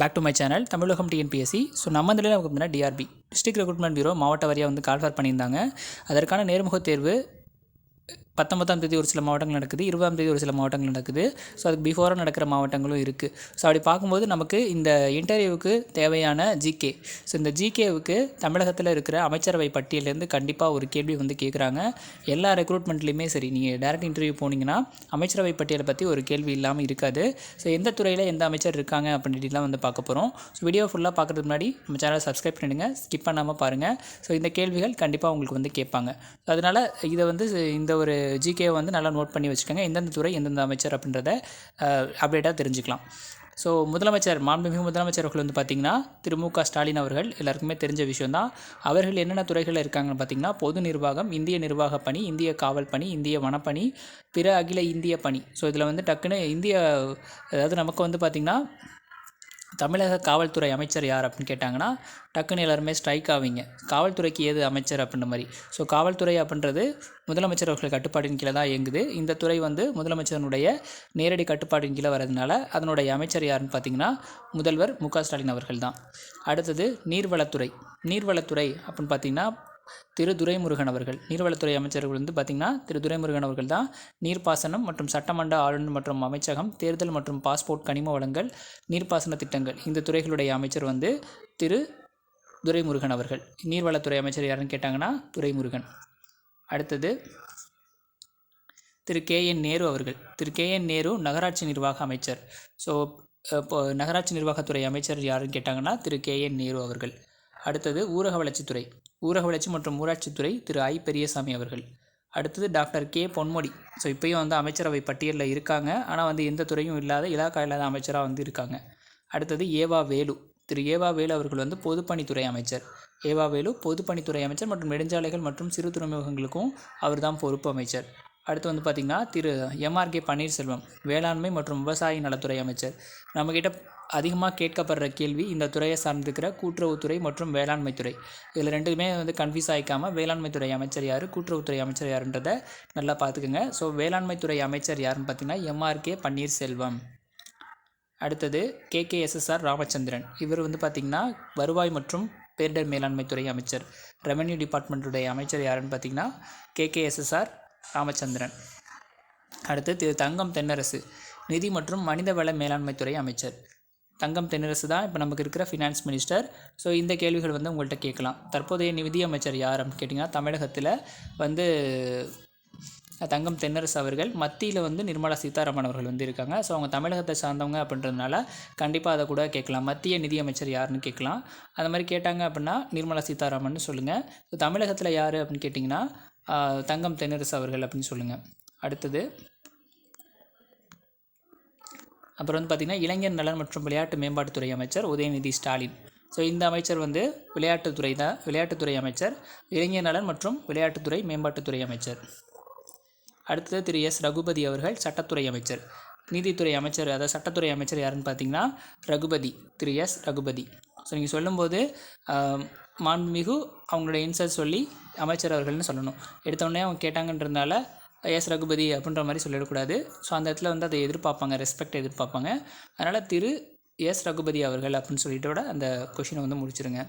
Back to my channel Tamilagam TNPSC so நம்ம இதில் நமக்கு பார்த்தீங்கன்னா டிஆர்பி டிஸ்ட்ரிக்ட் ரெக்ரூட்மெண்ட் பியூரோ மாவட்ட வாரியாக வந்து கால்ஃபர் பண்ணியிருந்தாங்க. அதற்கான நேர்முகத் தேர்வு பத்தொன்பதாம் தேதி ஒரு சில மாவட்டங்கள் நடக்குது இருபதாம் தேதி ஒரு சில மாவட்டங்கள் நடக்குது. ஸோ அதுக்கு பிஃபோராக நடக்கிற மாவட்டங்களும் இருக்குது ஸோ அப்படி பார்க்கும்போது நமக்கு இந்த இன்டர்வியூவுக்கு தேவையான ஜிகே ஸோ இந்த ஜிகேவுக்கு தமிழகத்தில் இருக்கிற அமைச்சரவை பட்டியலேருந்து கண்டிப்பாக ஒரு கேள்வி வந்து கேட்குறாங்க எல்லா ரெக்ரூட்மெண்ட்லேயுமே சரி நீங்கள் டேரக்ட் இன்டர்வியூ போனீங்கன்னா அமைச்சரவை பட்டியலை பற்றி ஒரு கேள்வி இல்லாமல் இருக்காது. ஸோ எந்த துறையில் எந்த அமைச்சர் இருக்காங்க அப்படின்ட்டுலாம் வந்து பார்க்க போகிறோம் ஸோ வீடியோ ஃபுல்லாக பார்க்குறதுக்கு முன்னாடி நம்ம சேனலை சப்ஸ்கிரைப் பண்ணிடுங்க. ஸ்கிப் பண்ணாமல் பாருங்கள் ஸோ இந்த கேள்விகள் கண்டிப்பாக உங்களுக்கு வந்து கேட்பாங்க. அதனால் இதை வந்து இந்த ஒரு ஜிகே வந்து நல்லா நோட் பண்ணி வச்சுக்கோங்க. எந்தெந்த துறை எந்தெந்த அமைச்சர் அப்படின்றத அப்டேட்டாக தெரிஞ்சுக்கலாம். ஸோ முதலமைச்சர் மாண்புமிகு முதலமைச்சர் அவர்கள் வந்து பார்த்திங்கன்னா திரு மு க ஸ்டாலின் அவர்கள் எல்லாருக்குமே தெரிஞ்ச விஷயம்தான் அவர்கள் என்னென்ன துறைகளில் இருக்காங்கன்னு பார்த்திங்கன்னா பொது நிர்வாகம் இந்திய நிர்வாக பணி இந்திய காவல் பணி இந்திய வனப்பணி பிற அகில இந்திய பணி. ஸோ இதில் வந்து டக்குன்னு இந்திய அதாவது நமக்கு வந்து பார்த்திங்கன்னா தமிழக காவல்துறை அமைச்சர் யார் அப்படின்னு கேட்டாங்கன்னா டக்குன்னு எல்லாருமே ஸ்ட்ரைக் ஆவீங்க. காவல்துறைக்கு ஏது அமைச்சர் அப்படின்ற மாதிரி. ஸோ காவல்துறை அப்படின்றது முதலமைச்சர் அவர்கள் கட்டுப்பாட்டின் கீழே தான் இயங்குது. இந்த துறை வந்து முதலமைச்சருடைய நேரடி கட்டுப்பாட்டின் கீழே வரதுனால அதனுடைய அமைச்சர் யாருன்னு பார்த்தீங்கன்னா முதல்வர் மு க ஸ்டாலின் அவர்கள் தான். அடுத்தது நீர்வளத்துறை. நீர்வளத்துறை அப்படின்னு பார்த்தீங்கன்னா திரு துரைமுருகன் அவர்கள் நீர்வளத்துறை அமைச்சர்கள் வந்து பார்த்திங்கன்னா திரு துரைமுருகன் அவர்கள் தான் நீர்ப்பாசனம் மற்றும் சட்டமன்ற ஆளுநர் மற்றும் அமைச்சகம் தேர்தல் மற்றும் பாஸ்போர்ட் கனிம வளங்கள் நீர்ப்பாசன திட்டங்கள் இந்த துறைகளுடைய அமைச்சர் வந்து திரு துரைமுருகன் அவர்கள். நீர்வளத்துறை அமைச்சர் யாருன்னு கேட்டாங்கன்னா துரைமுருகன். அடுத்தது திரு கே என் நேரு அவர்கள். திரு கே என் நேரு நகராட்சி நிர்வாக அமைச்சர். ஸோ இப்போ நகராட்சி நிர்வாகத்துறை அமைச்சர் யாருன்னு கேட்டாங்கன்னா திரு கே என் நேரு அவர்கள். அடுத்தது ஊரக வளர்ச்சித்துறை. ஊரக வளர்ச்சி மற்றும் ஊராட்சித்துறை திரு ஐ பெரியசாமி அவர்கள். அடுத்தது டாக்டர் கே பொன்முடி. ஸோ இப்போயும் வந்து அமைச்சரவை பட்டியலில் இருக்காங்க. ஆனால் வந்து எந்த துறையும் இல்லாத இலாக்கா இல்லாத அமைச்சராக வந்து இருக்காங்க. அடுத்தது ஏவா வேலு. திரு ஏவா வேலு அவர்கள் வந்து பொதுப்பணித்துறை அமைச்சர். ஏவா வேலு பொதுப்பணித்துறை அமைச்சர் மற்றும் நெடுஞ்சாலைகள் மற்றும் சிறு துறைமுகங்களுக்கும் அவர் தான் பொறுப்பு அமைச்சர். அடுத்து வந்து பார்த்திங்கன்னா திரு எம்ஆர்கே பன்னீர்செல்வம் வேளாண்மை மற்றும் விவசாய நலத்துறை அமைச்சர். நம்மக்கிட்ட அதிகமாக கேட்கப்படுற கேள்வி இந்த துறையை சார்ந்திருக்கிற கூட்டுறவுத்துறை மற்றும் வேளாண்மைத்துறை இதில் ரெண்டுமே வந்து கன்ஃபியூஸ் ஆகிக்காமல் வேளாண்மைத்துறை அமைச்சர் யார் கூட்டுறவுத்துறை அமைச்சர் யாருன்றதை நல்லா பார்த்துக்குங்க ஸோ வேளாண்மைத்துறை அமைச்சர் யாருன்னு பார்த்தீங்கன்னா எம்ஆர்கே பன்னீர்செல்வம். அடுத்தது கேகேஎஸ்எஸ்ஆர் ராமச்சந்திரன். இவர் வந்து பார்த்திங்கன்னா வருவாய் மற்றும் பேரிடர் மேலாண்மைத்துறை அமைச்சர். ரெவென்யூ டிபார்ட்மெண்ட்டுடைய அமைச்சர் யாருன்னு பார்த்தீங்கன்னா கேகேஎஸ்எஸ்ஆர் ராமச்சந்திரன். அடுத்து திரு தங்கம் தென்னரசு. நிதி மற்றும் மனிதவள மேலாண்மைத்துறை அமைச்சர். தங்கம் தென்னரசு தான் இப்போ நமக்கு இருக்கிற ஃபினான்ஸ் மினிஸ்டர் ஸோ இந்த கேள்விகள் வந்து உங்கள்கிட்ட கேட்கலாம். தற்போதைய நிதியமைச்சர் யார் அப்படின்னு கேட்டிங்கன்னா தமிழகத்தில் வந்து தங்கம் தென்னரசு அவர்கள் மத்தியில் வந்து நிர்மலா சீதாராமன் அவர்கள் வந்து இருக்காங்க. ஸோ அவங்க தமிழகத்தை சார்ந்தவங்க அப்படின்றதுனால கண்டிப்பாக அதை கூட கேட்கலாம். மத்திய நிதியமைச்சர் யாருன்னு கேட்கலாம். அந்த மாதிரி கேட்டாங்க அப்படின்னா நிர்மலா சீதாராமன் சொல்லுங்கள் ஸோ தமிழகத்தில் யார் அப்படின்னு கேட்டிங்கன்னா தங்கம் தென்னரசு அவர்கள் அப்படின்னு சொல்லுங்கள் அடுத்தது அப்புறம் வந்து பார்த்திங்கன்னா இளைஞர் நலன் மற்றும் விளையாட்டு மேம்பாட்டுத்துறை அமைச்சர் உதயநிதி ஸ்டாலின். ஸோ இந்த அமைச்சர் வந்து விளையாட்டுத்துறை தான். விளையாட்டுத்துறை அமைச்சர் இளைஞர் நலன் மற்றும் விளையாட்டுத்துறை மேம்பாட்டுத்துறை அமைச்சர். அடுத்தது திரு எஸ். ரகுபதி அவர்கள் சட்டத்துறை அமைச்சர். நீதித்துறை அமைச்சர் அதாவது சட்டத்துறை அமைச்சர் யாருன்னு பார்த்தீங்கன்னா ரகுபதி திரு எஸ். ரகுபதி. ஸோ நீங்கள் சொல்லும்போது மாண்புமிகு அவங்களோட இன்சர் சொல்லி அமைச்சர் அவர்கள்னு சொல்லணும். எடுத்தோடனே அவங்க கேட்டாங்கன்றதுனால எஸ் ரகுபதி அப்படின்ற மாதிரி சொல்லிடக்கூடாது. ஸோ அந்த இடத்துல வந்து அதை எதிர்பார்ப்பாங்க ரெஸ்பெக்ட் எதிர்பார்ப்பாங்க. அதனால் திரு எஸ் ரகுபதி அவர்கள் அப்படின்னு சொல்லிட்டோட அந்த கொஷினை வந்து முடிச்சிருங்க.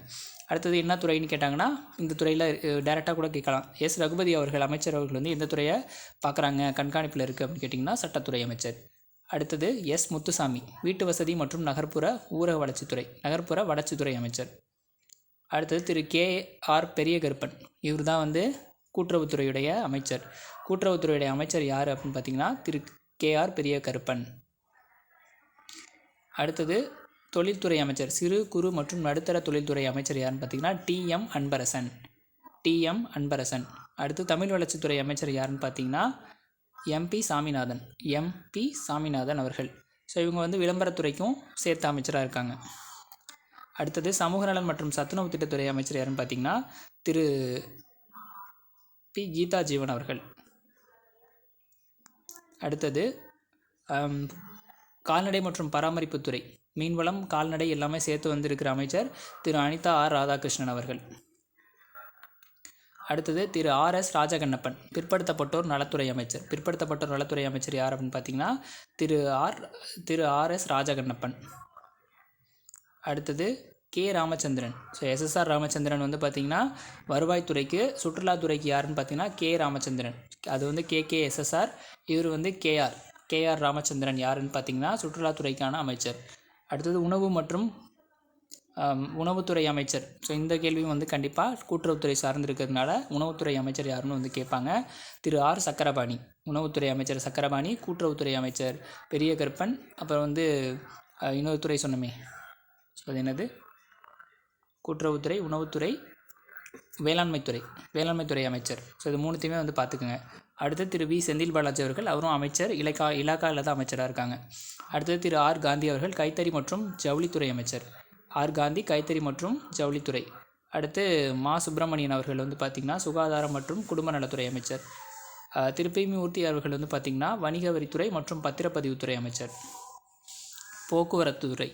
அடுத்தது என்ன துறைன்னு கேட்டாங்கன்னா இந்த துறையில் டேரெக்டாக கூட கேட்கலாம். எஸ் ரகுபதி அவர்கள் அமைச்சர் அவர்கள் வந்து எந்த துறையை பார்க்குறாங்க கண்காணிப்பில் இருக்குது அப்படின்னு கேட்டிங்கன்னா சட்டத்துறை அமைச்சர். அடுத்தது எஸ் முத்துசாமி வீட்டு வசதி மற்றும் நகர்ப்புற ஊரக வளர்ச்சித்துறை நகர்ப்புற வளர்ச்சித்துறை அமைச்சர். அடுத்தது திரு கே ஆர் பெரியகருப்பன் இவர் தான் வந்து கூட்டுறவுத்துறையுடைய அமைச்சர். கூட்டுறவுத்துறையுடைய அமைச்சர் யார் அப்படின்னு பார்த்தீங்கன்னா திரு கே ஆர் பெரிய கருப்பன் அடுத்தது தொழில்துறை அமைச்சர் சிறு குறு மற்றும் நடுத்தர தொழில்துறை அமைச்சர் யாருன்னு பார்த்தீங்கன்னா டிஎம் அன்பரசன். டிஎம் அன்பரசன். அடுத்து தமிழ் வளர்ச்சித்துறை அமைச்சர் யாருன்னு பார்த்தீங்கன்னா எம்பி சாமிநாதன். எம்பி சாமிநாதன் அவர்கள். ஸோ இவங்க வந்து விளம்பரத்துறைக்கும் சேர்த்த அமைச்சராக இருக்காங்க. அடுத்தது சமூக நலன் மற்றும் சத்துணவு திட்டத்துறை அமைச்சர் யாருன்னு பார்த்தீங்கன்னா திரு பி. கீதா ஜீவன் அவர்கள். அடுத்தது கால்நடை மற்றும் பராமரிப்புத்துறை மீன்வளம் கால்நடை எல்லாமே சேர்த்து வந்திருக்கிற அமைச்சர் திரு அனிதா ஆர். ராதாகிருஷ்ணன் அவர்கள். அடுத்தது திரு ஆர். எஸ். ராஜகண்ணப்பன் பிற்படுத்தப்பட்டோர் நலத்துறை அமைச்சர். பிற்படுத்தப்பட்டோர் நலத்துறை அமைச்சர் யார் அப்படின்னு பார்த்தீங்கன்னா Thiru R Thiru R. S. Rajakannappan. அடுத்தது K Ramachandran. So SSR Ramachandran வந்து பார்த்திங்கன்னா வருவாய்த்துறைக்கு சுற்றுலாத்துறைக்கு யாருன்னு பார்த்தீங்கன்னா கே ராமச்சந்திரன். அது வந்து கே கே எஸ்எஸ்ஆர் இவர் வந்து கேஆர் கேஆர் ராமச்சந்திரன் யாருன்னு பார்த்தீங்கன்னா சுற்றுலாத்துறைக்கான அமைச்சர். அடுத்தது உணவு மற்றும் உணவுத்துறை அமைச்சர். ஸோ இந்த கேள்வியும் வந்து கண்டிப்பாக கூட்டுறவுத்துறை சார்ந்து இருக்கிறதுனால உணவுத்துறை அமைச்சர் யாருன்னு வந்து கேட்பாங்க. திரு ஆர் சக்கரபாணி. உணவுத்துறை அமைச்சர் சக்கரபாணி கூட்டுறவுத்துறை அமைச்சர் பெரிய கருப்பன் அப்புறம் வந்து இன்னொரு துறை சொன்னமே. ஸோ அது என்னது? கூட்டுறவுத்துறை உணவுத்துறை வேளாண்மைத்துறை வேளாண்மைத்துறை அமைச்சர். ஸோ இது மூணுத்தையுமே வந்து பார்த்துக்குங்க. அடுத்து திரு வி. செந்தில் பாலாஜி அவர்கள் அவரும் அமைச்சர் இலக்கா இலாக்கா இல்லாத அமைச்சராக இருக்காங்க. அடுத்தது திரு ஆர். காந்தி அவர்கள் கைத்தறி மற்றும் ஜவுளித்துறை அமைச்சர். ஆர். காந்தி கைத்தறி மற்றும் ஜவுளித்துறை. அடுத்து மா. சுப்பிரமணியன் அவர்கள் வந்து பார்த்திங்கன்னா சுகாதாரம் மற்றும் குடும்ப நலத்துறை அமைச்சர். திருப்பிமூர்த்தி அவர்கள் வந்து பார்த்திங்கன்னா வணிக வரித்துறை மற்றும் பத்திரப்பதிவுத்துறை அமைச்சர். போக்குவரத்து துறை.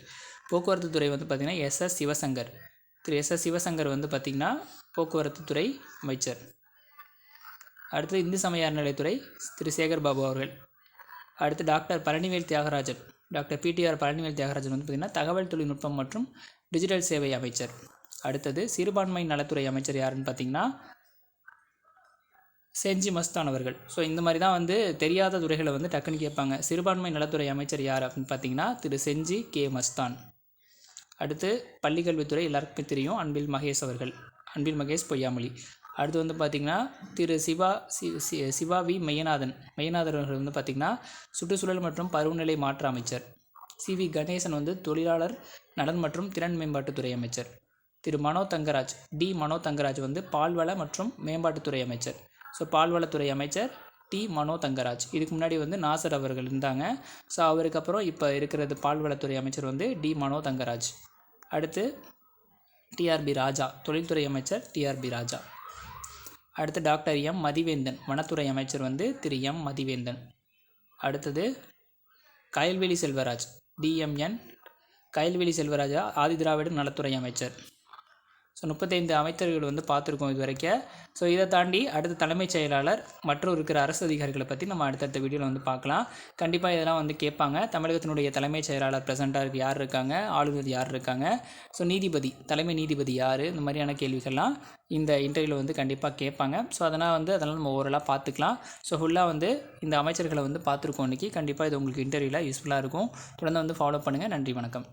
போக்குவரத்து துறை வந்து பார்த்திங்கன்னா எஸ்எஸ் சிவசங்கர். திரு எஸ்எஸ் சிவசங்கர் வந்து பார்த்திங்கன்னா போக்குவரத்து துறை அமைச்சர். அடுத்து இந்து சமய அறநிலையத்துறை திரு சேகர் பாபு அவர்கள். அடுத்து doctor Palanivel Thiagarajan. Doctor PTR Palanivel Thiagarajan வந்து பார்த்திங்கன்னா தகவல் தொழில்நுட்பம் மற்றும் டிஜிட்டல் சேவை அமைச்சர். அடுத்தது சிறுபான்மை நலத்துறை அமைச்சர் யாருன்னு பார்த்தீங்கன்னா செஞ்சி மஸ்தான் அவர்கள். ஸோ இந்த மாதிரி தான் வந்து தெரியாத துறைகளை வந்து டக்குன்னு கேட்பாங்க. சிறுபான்மை நலத்துறை அமைச்சர் யார் அப்படின்னு பார்த்தீங்கன்னா திரு செஞ்சி கே மஸ்தான். அடுத்து பள்ளிக்கல்வித்துறை எல்லாருக்குமே தெரியும். அன்பில் மகேஷ் அவர்கள். அன்பில் மகேஷ் பொய்யாமொழி. அடுத்து வந்து பார்த்திங்கன்னா Thiru Siva C C Siva V Meyyanathan. Meyyanathan அவர்கள் வந்து பார்த்திங்கன்னா சுற்றுச்சூழல் மற்றும் பருவநிலை மாற்ற அமைச்சர். சி வி கணேசன் வந்து தொழிலாளர் நலன் மற்றும் திறன் மேம்பாட்டுத்துறை அமைச்சர். திரு மனோ தங்கராஜ் டி மனோ தங்கராஜ் வந்து பால்வள மற்றும் மேம்பாட்டுத்துறை அமைச்சர். ஸோ பால்வளத்துறை அமைச்சர் டி மனோ தங்கராஜ். இதுக்கு முன்னாடி வந்து நாசர் அவர்கள் இருந்தாங்க. ஸோ அவருக்கு அப்புறம் இப்போ இருக்கிறது பால்வளத்துறை அமைச்சர் வந்து டி மனோ தங்கராஜ். அடுத்து டிஆர்பி ராஜா தொழில்துறை அமைச்சர் டிஆர்பி ராஜா. அடுத்து டாக்டர் எம் மதிவேந்தன் வனத்துறை அமைச்சர் வந்து திரு எம் மதிவேந்தன். அடுத்தது கயல்வெளி செல்வராஜ் டிஎம்என் கயல்வெளி செல்வராஜா ஆதிதிராவிடர் நலத்துறை அமைச்சர். ஸோ முப்பத்தைந்து அமைச்சர்கள் வந்து பார்த்துருக்கோம் இது வரைக்கும் ஸோ இதை தாண்டி அடுத்த தலைமைச் செயலாளர் மற்றும் இருக்கிற அரசு அதிகாரிகளை பற்றி நம்ம அடுத்தடுத்த வீடியோவில் வந்து பார்க்கலாம். கண்டிப்பாக இதெல்லாம் வந்து கேட்பாங்க. தமிழகத்தினுடைய தலைமைச் செயலாளர் ப்ரெசண்ட்டாக இருக்கு யார் இருக்காங்க? ஆளுநர் யார் இருக்காங்க? ஸோ நீதிபதி தலைமை நீதிபதி யார்? இந்த மாதிரியான கேள்விகள்லாம் இந்த இன்டர்வியூவில் வந்து கண்டிப்பாக கேட்பாங்க. ஸோ அதனால் வந்து அதெல்லாம் நம்ம ஓவரலாக பார்த்துக்கலாம். ஸோ ஃபுல்லாக வந்து இந்த அமைச்சர்களை வந்து பார்த்துருக்கோம் இன்றைக்கி கண்டிப்பாக இது உங்களுக்கு இன்டர்வியூவில் யூஸ்ஃபுல்லாக இருக்கும். தொடர்ந்து வந்து ஃபாலோ பண்ணுங்கள் நன்றி வணக்கம்.